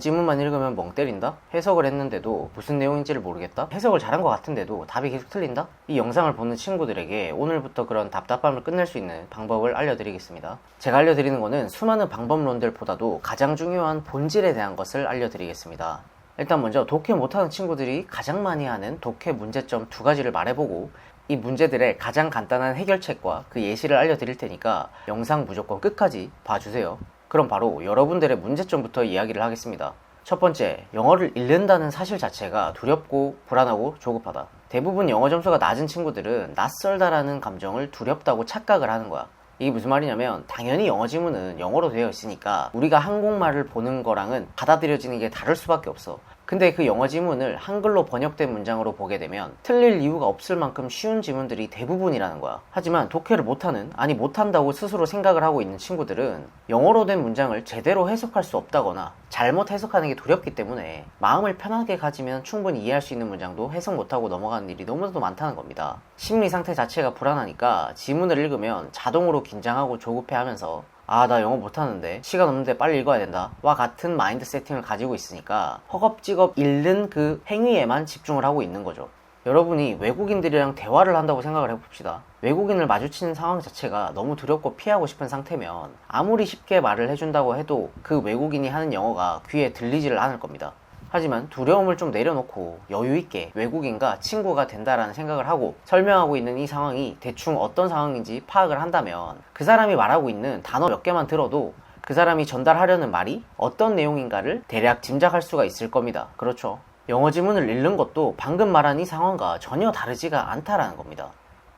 지문만 읽으면 멍 때린다? 해석을 했는데도 무슨 내용인지를 모르겠다? 해석을 잘한 것 같은데도 답이 계속 틀린다? 이 영상을 보는 친구들에게 오늘부터 그런 답답함을 끝낼 수 있는 방법을 알려드리겠습니다. 제가 알려드리는 것은 수많은 방법론들보다도 가장 중요한 본질에 대한 것을 알려드리겠습니다. 일단 먼저 독해 못하는 친구들이 가장 많이 하는 독해 문제점 두 가지를 말해보고 이 문제들의 가장 간단한 해결책과 그 예시를 알려드릴 테니까 영상 무조건 끝까지 봐주세요. 그럼 바로 여러분들의 문제점부터 이야기를 하겠습니다. 첫 번째, 영어를 잃는다는 사실 자체가 두렵고 불안하고 조급하다. 대부분 영어 점수가 낮은 친구들은 낯설다라는 감정을 두렵다고 착각을 하는 거야. 이게 무슨 말이냐면 당연히 영어 지문은 영어로 되어 있으니까 우리가 한국말을 보는 거랑은 받아들여지는 게 다를 수밖에 없어. 근데 그 영어 지문을 한글로 번역된 문장으로 보게 되면 틀릴 이유가 없을 만큼 쉬운 지문들이 대부분이라는 거야. 하지만 독해를 못하는, 아니 못한다고 스스로 생각을 하고 있는 친구들은 영어로 된 문장을 제대로 해석할 수 없다거나 잘못 해석하는 게 두렵기 때문에 마음을 편하게 가지면 충분히 이해할 수 있는 문장도 해석 못하고 넘어가는 일이 너무나도 많다는 겁니다. 심리 상태 자체가 불안하니까 지문을 읽으면 자동으로 긴장하고 조급해 하면서 아, 나 영어 못하는데. 시간 없는데 빨리 읽어야 된다. 와 같은 마인드 세팅을 가지고 있으니까 허겁지겁 읽는 그 행위에만 집중을 하고 있는 거죠. 여러분이 외국인들이랑 대화를 한다고 생각을 해봅시다. 외국인을 마주치는 상황 자체가 너무 두렵고 피하고 싶은 상태면 아무리 쉽게 말을 해준다고 해도 그 외국인이 하는 영어가 귀에 들리지를 않을 겁니다. 하지만 두려움을 좀 내려놓고 여유있게 외국인과 친구가 된다라는 생각을 하고 설명하고 있는 이 상황이 대충 어떤 상황인지 파악을 한다면 그 사람이 말하고 있는 단어 몇 개만 들어도 그 사람이 전달하려는 말이 어떤 내용인가를 대략 짐작할 수가 있을 겁니다. 그렇죠. 영어 지문을 읽는 것도 방금 말한 이 상황과 전혀 다르지가 않다라는 겁니다.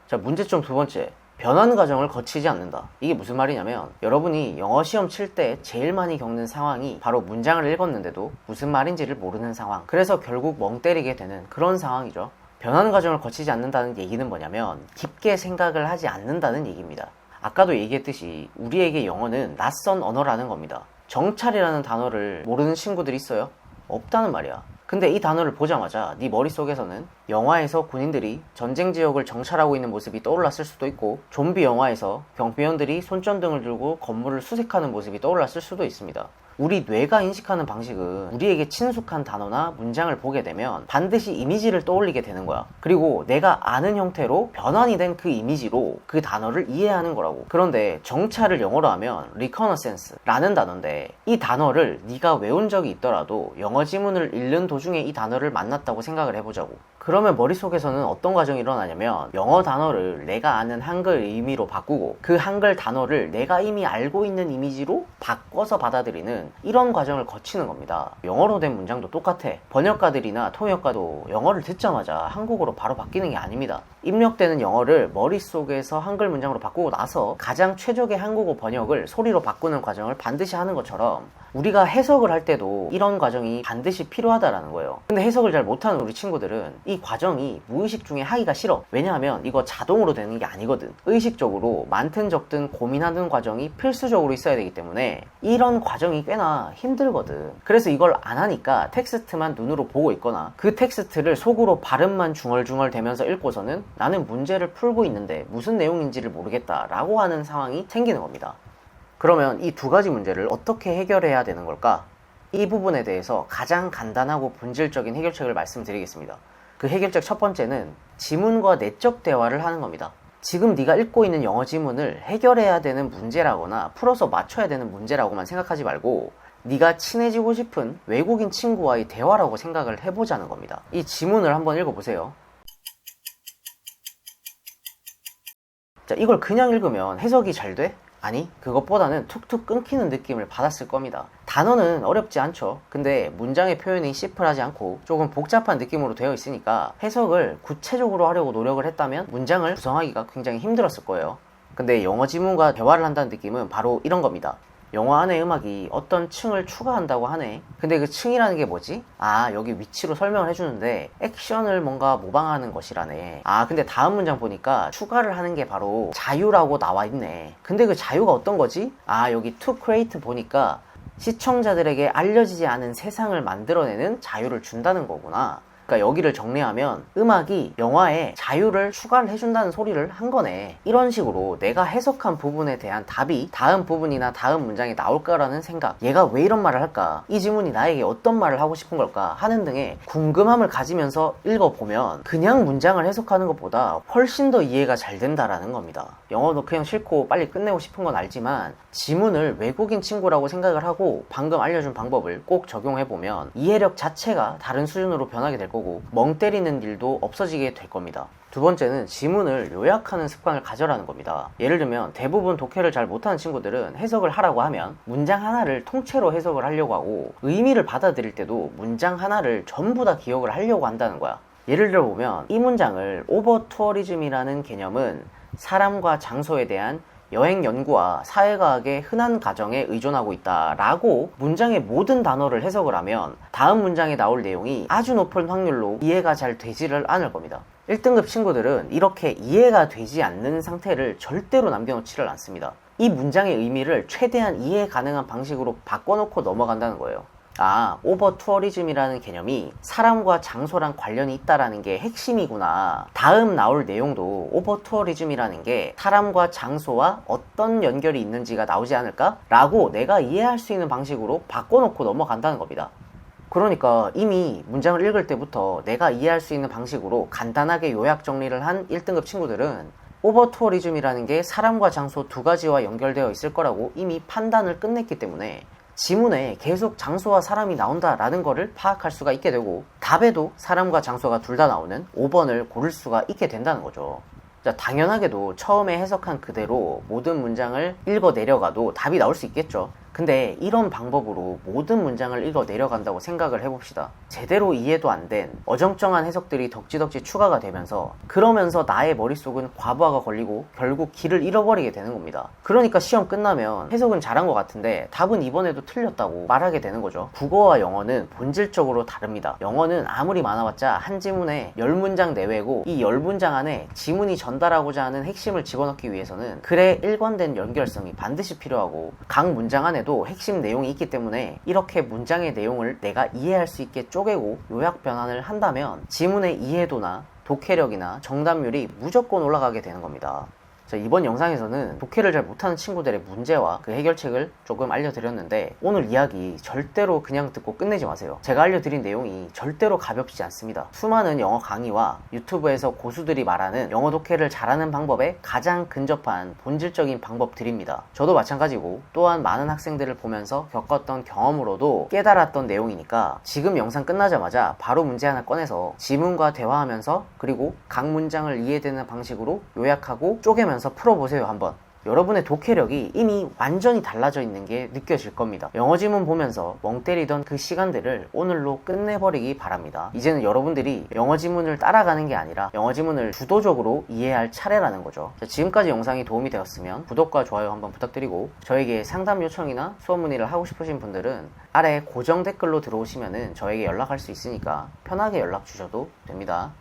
자, 문제점 두 번째. 변환 과정을 거치지 않는다. 이게 무슨 말이냐면 여러분이 영어 시험 칠 때 제일 많이 겪는 상황이 바로 문장을 읽었는데도 무슨 말인지를 모르는 상황. 그래서 결국 멍 때리게 되는 그런 상황이죠. 변환 과정을 거치지 않는다는 얘기는 뭐냐면 깊게 생각을 하지 않는다는 얘기입니다. 아까도 얘기했듯이 우리에게 영어는 낯선 언어라는 겁니다. 정찰이라는 단어를 모르는 친구들이 있어요? 없다는 말이야. 근데 이 단어를 보자마자 네 머릿속에서는 영화에서 군인들이 전쟁 지역을 정찰하고 있는 모습이 떠올랐을 수도 있고 좀비 영화에서 경비원들이 손전등을 들고 건물을 수색하는 모습이 떠올랐을 수도 있습니다. 우리 뇌가 인식하는 방식은 우리에게 친숙한 단어나 문장을 보게 되면 반드시 이미지를 떠올리게 되는 거야. 그리고 내가 아는 형태로 변환이 된 그 이미지로 그 단어를 이해하는 거라고. 그런데 정찰을 영어로 하면 reconnaissance라는 단어인데 이 단어를 네가 외운 적이 있더라도 영어 지문을 읽는 도중에 이 단어를 만났다고 생각을 해보자고. 그러면 머릿속에서는 어떤 과정이 일어나냐면 영어 단어를 내가 아는 한글 의미로 바꾸고 그 한글 단어를 내가 이미 알고 있는 이미지로 바꿔서 받아들이는 이런 과정을 거치는 겁니다. 영어로 된 문장도 똑같아. 번역가들이나 통역가도 영어를 듣자마자 한국어로 바로 바뀌는 게 아닙니다. 입력되는 영어를 머릿속에서 한글 문장으로 바꾸고 나서 가장 최적의 한국어 번역을 소리로 바꾸는 과정을 반드시 하는 것처럼 우리가 해석을 할 때도 이런 과정이 반드시 필요하다라는 거예요. 근데 해석을 잘 못하는 우리 친구들은 이 과정이 무의식 중에 하기가 싫어. 왜냐하면 이거 자동으로 되는 게 아니거든. 의식적으로 많든 적든 고민하는 과정이 필수적으로 있어야 되기 때문에 이런 과정이 꽤나 힘들거든. 그래서 이걸 안 하니까 텍스트만 눈으로 보고 있거나 그 텍스트를 속으로 발음만 중얼중얼 대면서 읽고서는 나는 문제를 풀고 있는데 무슨 내용인지를 모르겠다라고 하는 상황이 생기는 겁니다. 그러면 이 두 가지 문제를 어떻게 해결해야 되는 걸까? 이 부분에 대해서 가장 간단하고 본질적인 해결책을 말씀드리겠습니다. 그 해결책 첫 번째는 지문과 내적 대화를 하는 겁니다. 지금 네가 읽고 있는 영어 지문을 해결해야 되는 문제라거나 풀어서 맞춰야 되는 문제라고만 생각하지 말고 네가 친해지고 싶은 외국인 친구와의 대화라고 생각을 해보자는 겁니다. 이 지문을 한번 읽어보세요. 자, 이걸 그냥 읽으면 해석이 잘 돼? 아니, 그것보다는 툭툭 끊기는 느낌을 받았을 겁니다. 단어는 어렵지 않죠. 근데 문장의 표현이 시플하지 않고 조금 복잡한 느낌으로 되어 있으니까 해석을 구체적으로 하려고 노력을 했다면 문장을 구성하기가 굉장히 힘들었을 거예요. 근데 영어 지문과 대화를 한다는 느낌은 바로 이런 겁니다. 영화 안에 음악이 어떤 층을 추가한다고 하네. 근데 그 층이라는 게 뭐지? 아, 여기 위치로 설명을 해주는데 액션을 뭔가 모방하는 것이라네. 아, 근데 다음 문장 보니까 추가를 하는 게 바로 자유라고 나와 있네. 근데 그 자유가 어떤 거지? 아, 여기 to create 보니까 시청자들에게 알려지지 않은 세상을 만들어내는 자유를 준다는 거구나. 그러니까 여기를 정리하면 음악이 영화에 자유를 추가를 해준다는 소리를 한 거네. 이런 식으로 내가 해석한 부분에 대한 답이 다음 부분이나 다음 문장에 나올까라는 생각. 얘가 왜 이런 말을 할까? 이 질문이 나에게 어떤 말을 하고 싶은 걸까? 하는 등의 궁금함을 가지면서 읽어보면 그냥 문장을 해석하는 것보다 훨씬 더 이해가 잘 된다라는 겁니다. 영어도 그냥 싫고 빨리 끝내고 싶은 건 알지만 지문을 외국인 친구라고 생각을 하고 방금 알려준 방법을 꼭 적용해보면 이해력 자체가 다른 수준으로 변하게 될 거고 멍 때리는 일도 없어지게 될 겁니다. 두 번째는 지문을 요약하는 습관을 가져라는 겁니다. 예를 들면 대부분 독해를 잘 못하는 친구들은 해석을 하라고 하면 문장 하나를 통째로 해석을 하려고 하고 의미를 받아들일 때도 문장 하나를 전부 다 기억을 하려고 한다는 거야. 예를 들어 보면 이 문장을 오버 투어리즘이라는 개념은 사람과 장소에 대한 여행 연구와 사회과학의 흔한 가정에 의존하고 있다라고 문장의 모든 단어를 해석을 하면 다음 문장에 나올 내용이 아주 높은 확률로 이해가 잘 되지를 않을 겁니다. 1등급 친구들은 이렇게 이해가 되지 않는 상태를 절대로 남겨놓지를 않습니다. 이 문장의 의미를 최대한 이해 가능한 방식으로 바꿔놓고 넘어간다는 거예요. 아, 오버 투어리즘이라는 개념이 사람과 장소랑 관련이 있다라는 게 핵심이구나. 다음 나올 내용도 오버 투어리즘이라는 게 사람과 장소와 어떤 연결이 있는지가 나오지 않을까? 라고 내가 이해할 수 있는 방식으로 바꿔놓고 넘어간다는 겁니다. 그러니까 이미 문장을 읽을 때부터 내가 이해할 수 있는 방식으로 간단하게 요약 정리를 한 1등급 친구들은 오버 투어리즘이라는 게 사람과 장소 두 가지와 연결되어 있을 거라고 이미 판단을 끝냈기 때문에 지문에 계속 장소와 사람이 나온다라는 거를 파악할 수가 있게 되고 답에도 사람과 장소가 둘 다 나오는 5번을 고를 수가 있게 된다는 거죠. 자, 당연하게도 처음에 해석한 그대로 모든 문장을 읽어 내려가도 답이 나올 수 있겠죠. 근데 이런 방법으로 모든 문장을 읽어 내려간다고 생각을 해봅시다. 제대로 이해도 안 된 어정쩡한 해석들이 덕지덕지 추가가 되면서 그러면서 나의 머릿속은 과부하가 걸리고 결국 길을 잃어버리게 되는 겁니다. 그러니까 시험 끝나면 해석은 잘한 것 같은데 답은 이번에도 틀렸다고 말하게 되는 거죠. 국어와 영어는 본질적으로 다릅니다. 영어는 아무리 많아봤자 한 지문에 10문장 내외고 이 10문장 안에 지문이 전달하고자 하는 핵심을 집어넣기 위해서는 글의 일관된 연결성이 반드시 필요하고 각 문장 안에 안에도 핵심 내용이 있기 때문에 이렇게 문장의 내용을 내가 이해할 수 있게 쪼개고 요약 변환을 한다면 지문의 이해도나 독해력이나 정답률이 무조건 올라가게 되는 겁니다. 자, 이번 영상에서는 독해를 잘 못하는 친구들의 문제와 그 해결책을 조금 알려드렸는데 오늘 이야기 절대로 그냥 듣고 끝내지 마세요. 제가 알려드린 내용이 절대로 가볍지 않습니다. 수많은 영어 강의와 유튜브에서 고수들이 말하는 영어 독해를 잘하는 방법에 가장 근접한 본질적인 방법들입니다. 저도 마찬가지고 또한 많은 학생들을 보면서 겪었던 경험으로도 깨달았던 내용이니까 지금 영상 끝나자마자 바로 문제 하나 꺼내서 지문과 대화하면서 그리고 각 문장을 이해되는 방식으로 요약하고 쪼개면 서 풀어보세요 한번 여러분의 독해력이 이미 완전히 달라져 있는 게 느껴질 겁니다. 영어 지문 보면서 멍 때리던 그 시간들을 오늘로 끝내버리기 바랍니다. 이제는 여러분들이 영어 지문을 따라가는 게 아니라 영어 지문을 주도적으로 이해할 차례라는 거죠. 자, 지금까지 영상이 도움이 되었으면 구독과 좋아요 한번 부탁드리고 저에게 상담 요청이나 수업 문의를 하고 싶으신 분들은 아래 고정 댓글로 들어오시면 저에게 연락할 수 있으니까 편하게 연락 주셔도 됩니다.